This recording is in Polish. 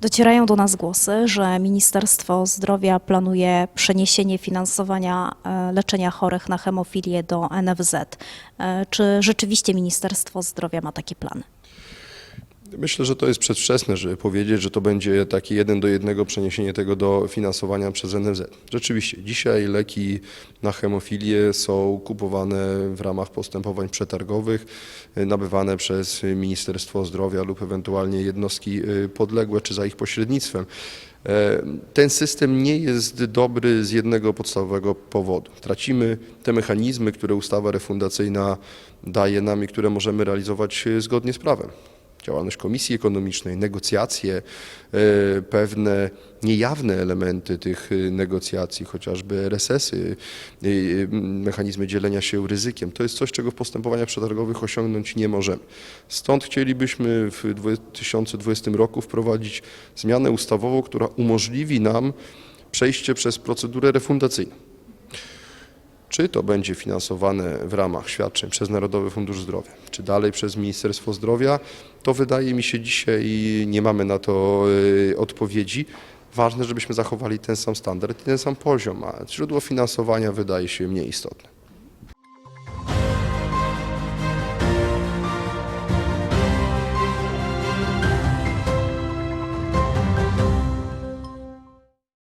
Docierają do nas głosy, że Ministerstwo Zdrowia planuje przeniesienie finansowania e, leczenia chorych na hemofilię do NFZ. E, Czy rzeczywiście Ministerstwo Zdrowia ma takie plany? Myślę, że to jest przedwczesne, żeby powiedzieć, że to będzie takie jeden do jednego przeniesienie tego do finansowania przez NFZ. Rzeczywiście, dzisiaj leki na hemofilię są kupowane w ramach postępowań przetargowych, y, nabywane przez Ministerstwo Zdrowia lub ewentualnie jednostki y, podległe czy za ich pośrednictwem. E, Ten system nie jest dobry z jednego podstawowego powodu. Tracimy te mechanizmy, które ustawa refundacyjna daje nam i które możemy realizować y, zgodnie z prawem działalność Komisji Ekonomicznej, negocjacje, e, pewne niejawne elementy tych e, negocjacji, chociażby RSS-y, e, mechanizmy dzielenia się ryzykiem. To jest coś, czego w postępowaniach przetargowych osiągnąć nie możemy. Stąd chcielibyśmy w 2020 roku wprowadzić zmianę ustawową, która umożliwi nam przejście przez procedurę refundacyjną. Czy to będzie finansowane w ramach świadczeń przez Narodowy Fundusz Zdrowia, czy dalej przez Ministerstwo Zdrowia, to wydaje mi się dzisiaj nie mamy na to y, odpowiedzi. Ważne, żebyśmy zachowali ten sam standard i ten sam poziom, a źródło finansowania wydaje się mniej istotne.